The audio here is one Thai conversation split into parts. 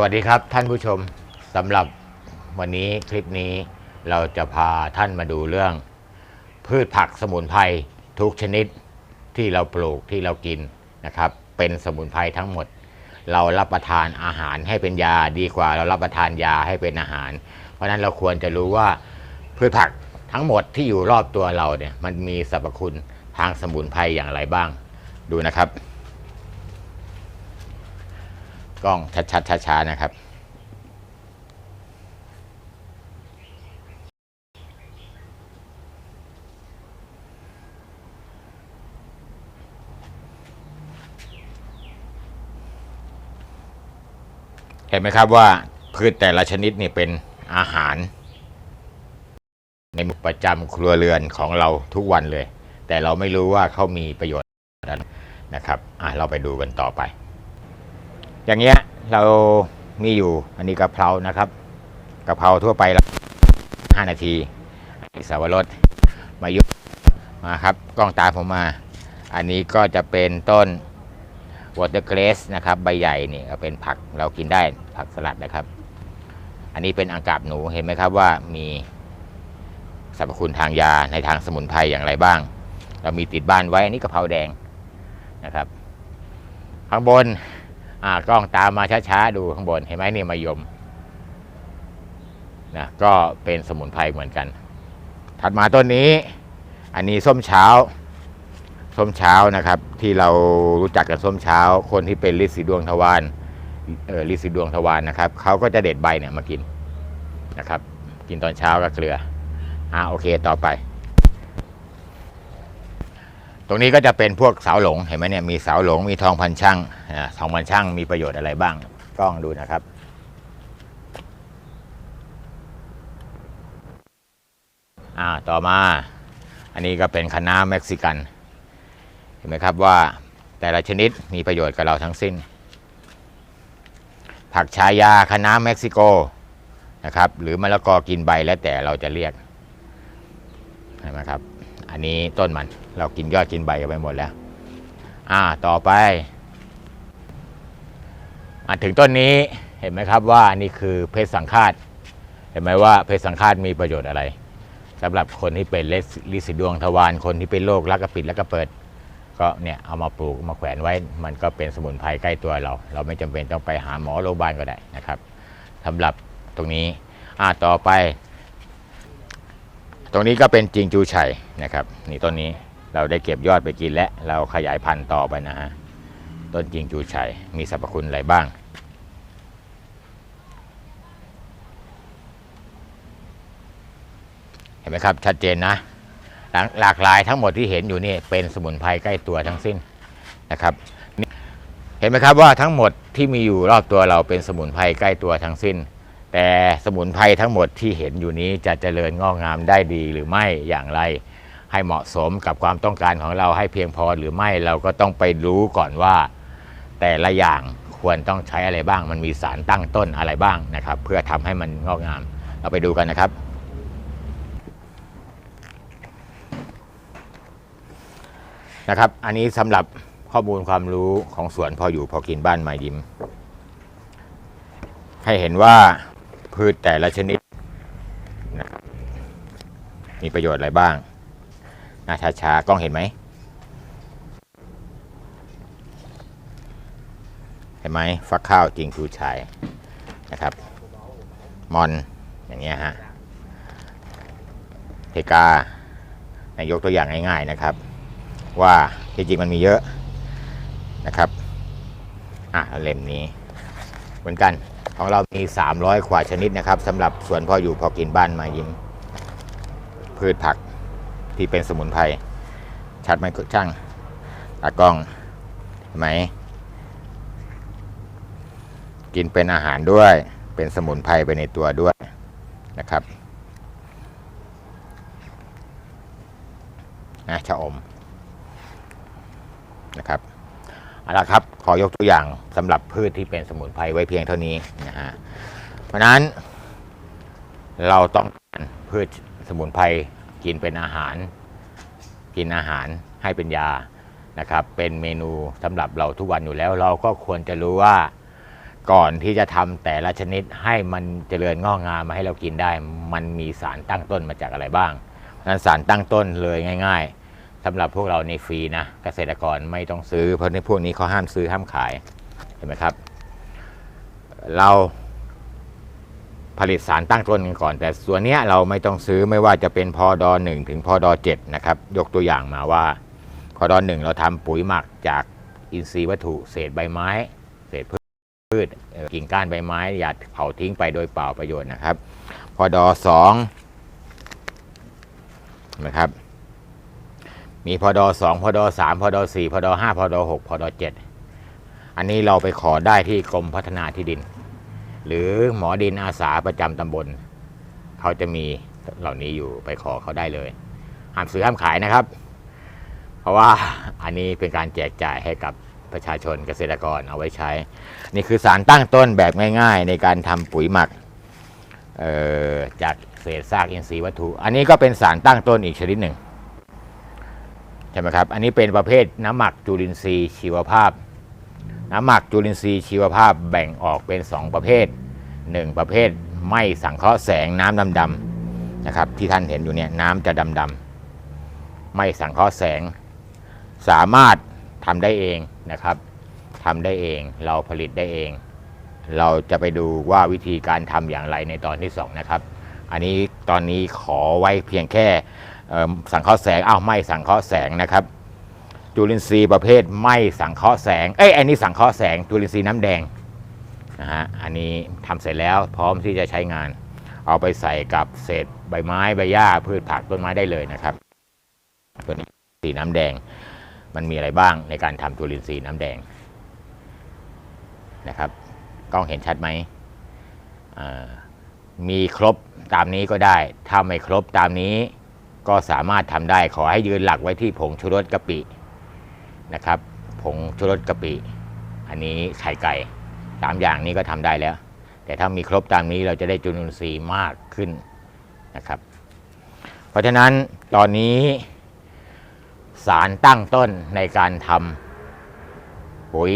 วัสดีครับท่านผู้ชมสำหรับวันนี้คลิปนี้เราจะพาท่านมาดูเรื่อง พืชผักสมุนไพรทุกชนิดที่เราปลูกที่เรากินนะครับ เป็นสมุนไพรทั้งหมด เรารับประทานอาหารให้เป็นยาดีกว่า เรารับประทานยาให้เป็นอาหาร เพราะฉะนั้นเราควรจะรู้ว่าพืชผักทั้งหมดที่อยู่รอบตัวเราเนี่ยมันมีสรรพคุณทางสมุนไพรอย่างไรบ้างดูนะครับ กล้องชัดๆช้าๆนะครับ เห็นไหมครับว่าพืชแต่ละชนิดนี่เป็นอาหาร ในมู่ประจำครัวเรือนของเราทุกวันเลย แต่เราไม่รู้ว่าเขามีประโยชน์อะไรนะครับ อะ เราไปดูกันต่อไป อย่างเงี้ยเรามีอยู่อันนี้กะเพรานะครับกะเพราทั่วไปละห้านาทีอันนี้สาวรสมายุมาครับกล้องตาผมมา อันนี้ก็จะเป็นต้นวอเตอร์เกรสนะครับ ใบใหญ่นี่ก็เป็นผักเรากินได้ผักสลัดนะครับ อันนี้เป็นอังกาบหนูเห็นไหมครับว่ามีสรรพคุณทางยาในทางสมุนไพรอย่างไรบ้าง เรามีติดบ้านไว้อันนี้กะเพราแดงนะครับ ข้างบน อ่ากล้องตามมาช้าๆดูข้างบนเห็นไหมนี่มายมนะก็เป็นสมุนไพรเหมือนกัน ถัดมาต้นนี้ อันนี้ส้มเช้า ส้มเช้านะครับ ที่เรารู้จักกันส้มเช้า คนที่เป็นลินสีดวงทวารเออลินสีดวงทวารนะครับเขาก็จะเด็ดใบเนี่ยมากินนะครับ กินตอนเช้ากับเกลืออ่าโอเคต่อไป ตรงนี้ก็จะเป็นพวกเสาหลงเห็นไหมเนี่ยมีเสาหลงมีทองพันช่างทองพันช่างมีประโยชน์อะไรบ้างกล้องดูนะครับอ่าต่อมาอันนี้ก็เป็นคะน้าเม็กซิกัน เห็นไหมครับว่าแต่ละชนิดมีประโยชน์กับเราทั้งสิ้น ผักชายาคะน้าเม็กซิโกนะครับหรือมะละกอกินใบแล้วแต่เราจะเรียกเห็นไหมครับ อันนี้ต้นมันเรากินยอดกินใบกันไปหมดแล้ว อ่าต่อไปมาถึงต้นนี้เห็นไหมครับว่านี่คือเพชรสังฆาตเห็นไหมว่าเพชรสังฆาตมีประโยชน์อะไรสำหรับคนที่เป็นลิสิดวงทวารคนที่เป็นโรครักกระปิดรักกระเปิด ก็เนี่ยเอามาปลูกมาแขวนไว้ มันก็เป็นสมุนไพรใกล้ตัวเรา เราไม่จำเป็นต้องไปหาหมอโรงพยาบาลก็ได้นะครับสำหรับตรงนี้อ่าต่อไป ตรงนี้ก็เป็นจิงจูไฉนะครับ นี่ต้นนี้เราได้เก็บยอดไปกินและเราขยายพันธุ์ต่อไปนะฮะต้นจิงจูไฉมีสรรพคุณอะไรบ้าง เห็นไหมครับชัดเจนนะหลากหลากหลายทั้งหมดที่เห็นอยู่นี่เป็นสมุนไพรใกล้ตัวทั้งสิ้นนะครับเห็นไหมครับว่าทั้งหมดที่มีอยู่รอบตัวเราเป็นสมุนไพรใกล้ตัวทั้งสิ้น แต่สมุนไพรทั้งหมดที่เห็นอยู่นี้จะเจริญงอกงามได้ดีหรือไม่อย่างไร ให้เหมาะสมกับความต้องการของเราให้เพียงพอหรือไม่เราก็ต้องไปรู้ก่อนว่า แต่ละอย่างควรต้องใช้อะไรบ้าง มันมีสารตั้งต้นอะไรบ้างนะครับ เพื่อทำให้มันงอกงาม เราไปดูกันนะครับ นะครับ อันนี้สำหรับข้อมูลความรู้ของสวนพออยู่พอกินบ้านไม้ยิมให้เห็นว่า พืชแต่ละชนิดนะมีประโยชน์อะไรบ้างนะช้าๆกล้องเห็นไหมเห็นไหมฟักข้าวจริงชูชายนะครับ มอนอย่างเงี้ยฮะเพกานายกตัวอย่างง่ายๆนะครับ ว่าจริงๆมันมีเยอะนะครับ อะเล่มนี้ เหมือนกัน ของเรามี 300 กว่าชนิดนะครับสำหรับสวนพออยู่พอกินบ้านมายิ้มพืชผักที่เป็นสมุนไพรชัดไหมช่างตากล้องไหม กินเป็นอาหารด้วยเป็นสมุนไพรไปในตัวด้วยนะครับนะชะอมนะครับ เอาละครับขอยกตัวอย่างสำหรับพืชที่เป็นสมุนไพรไว้เพียงเท่านี้นะฮะเพราะนั้นเราต้องการพืชสมุนไพรกินเป็นอาหาร กินอาหารให้เป็นยานะครับ เป็นเมนูสำหรับเราทุกวันอยู่แล้ว เราก็ควรจะรู้ว่าก่อนที่จะทำแต่ละชนิดให้มันเจริญงอกงามมาให้เรากินได้ มันมีสารตั้งต้นมาจากอะไรบ้างเพราะฉะนั้นสารตั้งต้นเลยง่าย ๆ สำหรับพวกเราในฟรีนะเกษตรกรไม่ต้องซื้อ เพราะในพวกนี้เขาห้ามซื้อห้ามขายเห็นไหมครับ เราผลิตสารตั้งต้นกันก่อน แต่ส่วนเนี้ยเราไม่ต้องซื้อไม่ว่าจะเป็นพอดอหนึ่งถึงพอดอเจ็ดนะครับ ยกตัวอย่างมาว่า พอดอหนึ่งเราทำปุ๋ยหมักจากอินทรีย์วัตถุ เศษใบไม้ เศษพืชกิ่งก้านใบไม้อย่าเผาทิ้งไปโดยเปล่าประโยชน์นะครับ พอดอสองนะครับ มีพอดอสองพอดอสามพอดอสี่พอดอห้าพอดอหกพอดอเจ็ดอันนี้เราไปขอได้ที่กรมพัฒนาที่ดิน หรือหมอดินอาสาประจำตำบล เขาจะมีเหล่านี้อยู่ไปขอเขาได้เลยห้ามซื้อห้ามขายนะครับ เพราะว่าอันนี้เป็นการแจกจ่ายให้กับประชาชนเกษตรกรเอาไว้ใช้ นี่คือสารตั้งต้นแบบง่าย ๆ ในการทำปุ๋ยหมักจากเศษซากอินทรีย์วัตถุ อันนี้ก็เป็นสารตั้งต้นอีกชนิดหนึ่ง ใช่ไหมครับ อันนี้เป็นประเภทน้ำหมักจุลินทรีย์ชีวภาพ น้ำหมักจุลินทรีย์ชีวภาพแบ่งออกเป็น 2 ประเภท 1 ประเภทไม่สังเคราะห์แสงน้ำดำๆนะครับที่ท่านเห็นอยู่เนี่ยน้ำจะดำๆไม่สังเคราะห์แสง สามารถทำได้เองนะครับทำได้เองเราผลิตได้เอง เราจะไปดูว่าวิธีการทำอย่างไรในตอนที่ 2 นะครับ อันนี้ตอนนี้ขอไว้เพียงแค่ สังเคราะห์แสงอ้าวไม่สังเคราะห์แสงนะครับ จุลินทรีย์ประเภทไม่สังเคราะห์แสงเอ้ยอันนี้สังเคราะห์แสงจุลินทรีย์น้ำแดงนะฮะอันนี้ทำเสร็จแล้วพร้อมที่จะใช้งาน เอาไปใส่กับเศษใบไม้ใบหญ้าพืชผักต้นไม้ได้เลยนะครับตัวนี้สีน้ำแดงมันมีอะไรบ้างในการทำจุลินทรีย์น้ำแดงนะครับกล้องเห็นชัดไหมอ่ามีครบตามนี้ก็ได้ ถ้าไม่ครบตามนี้ ก็สามารถทำได้ขอให้ยืนหลักไว้ที่ผงชูรสกะปินะครับ ผงชูรสกะปิ อันนี้ไข่ไก่สามอย่างนี้ก็ทำได้แล้ว แต่ถ้ามีครบตามนี้เราจะได้จุลินทรีย์มากขึ้นนะครับ เพราะฉะนั้นตอนนี้สารตั้งต้นในการทำปุ๋ย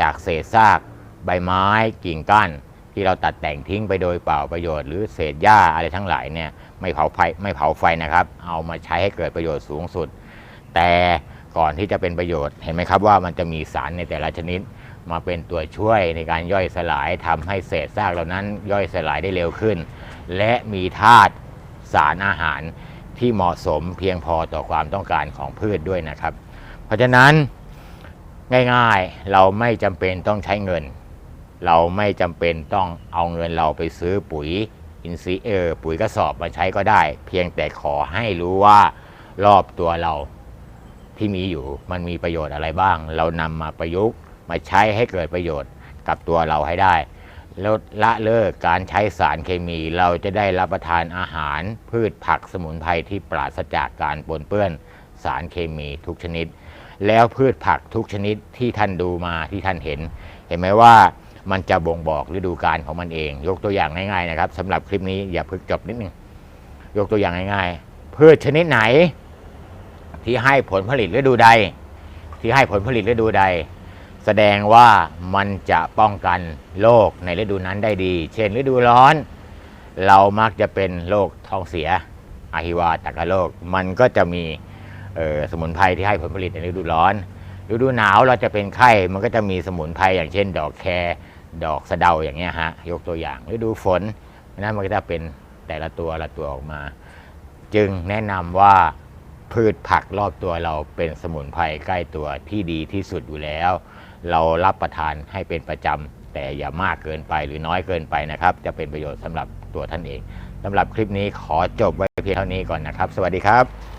จากเศษซาก ใบไม้กิ่งก้าน ที่เราตัดแต่งทิ้งไปโดยเปล่าประโยชน์ หรือเศษหญ้าอะไรทั้งหลายเนี่ยไม่เผาไฟไม่เผาไฟนะครับ เอามาใช้ให้เกิดประโยชน์สูงสุด แต่ก่อนที่จะเป็นประโยชน์เห็นไหมครับว่ามันจะมีสารในแต่ละชนิด มาเป็นตัวช่วยในการย่อยสลายทำให้เศษซากเหล่านั้นย่อยสลายได้เร็วขึ้น และมีธาตุสารอาหารที่เหมาะสมเพียงพอต่อความต้องการของพืชด้วยนะครับ เพราะฉะนั้นง่ายๆเราไม่จำเป็นต้องใช้เงิน เราไม่จำเป็นต้องเอาเงินเราไปซื้อปุ๋ยอินทรีย์เออปุ๋ยกระสอบมาใช้ก็ได้ เพียงแต่ขอให้รู้ว่ารอบตัวเราที่มีอยู่มันมีประโยชน์อะไรบ้าง เรานำมาประยุกต์มาใช้ให้เกิดประโยชน์กับตัวเราให้ได้ลดละเลิกการใช้สารเคมีเราจะได้รับประทานอาหารพืชผักสมุนไพรที่ปราศจากการปนเปื้อนสารเคมีทุกชนิด แล้วพืชผักทุกชนิดที่ท่านดูมาที่ท่านเห็น เห็นไหมว่า มันจะบ่งบอกฤดูกาลของมันเอง ยกตัวอย่างง่ายๆนะครับสำหรับคลิปนี้อย่าเพิ่งจบนิดนึงยกตัวอย่างง่ายๆพืชชนิดไหน ที่ให้ผลผลิตฤดูใด ที่ให้ผลผลิตฤดูใด แสดงว่ามันจะป้องกันโรคในฤดูนั้นได้ดี เช่น ฤดูร้อน เรามักจะเป็นโรคท้องเสียอาหิวาตากโรคมันก็จะมีสมุนไพรที่ให้ผลผลิตในฤดูร้อนฤดูหนาวเราจะเป็นไข้ มันก็จะมีสมุนไพรอย่างเช่น ดอกแคร ดอกสะเดาอย่างเงี้ยฮะยกตัวอย่างฤดูฝนนั่นมันก็จะเป็นแต่ละตัวละตัวออกมา จึงแนะนำว่าพืชผักรอบตัวเราเป็นสมุนไพรใกล้ตัวที่ดีที่สุดอยู่แล้ว เรารับประทานให้เป็นประจำแต่อย่ามากเกินไปหรือน้อยเกินไปนะครับ จะเป็นประโยชน์สำหรับตัวท่านเองสำหรับคลิปนี้ขอจบไว้เพียงเท่านี้ก่อนนะครับ สวัสดีครับ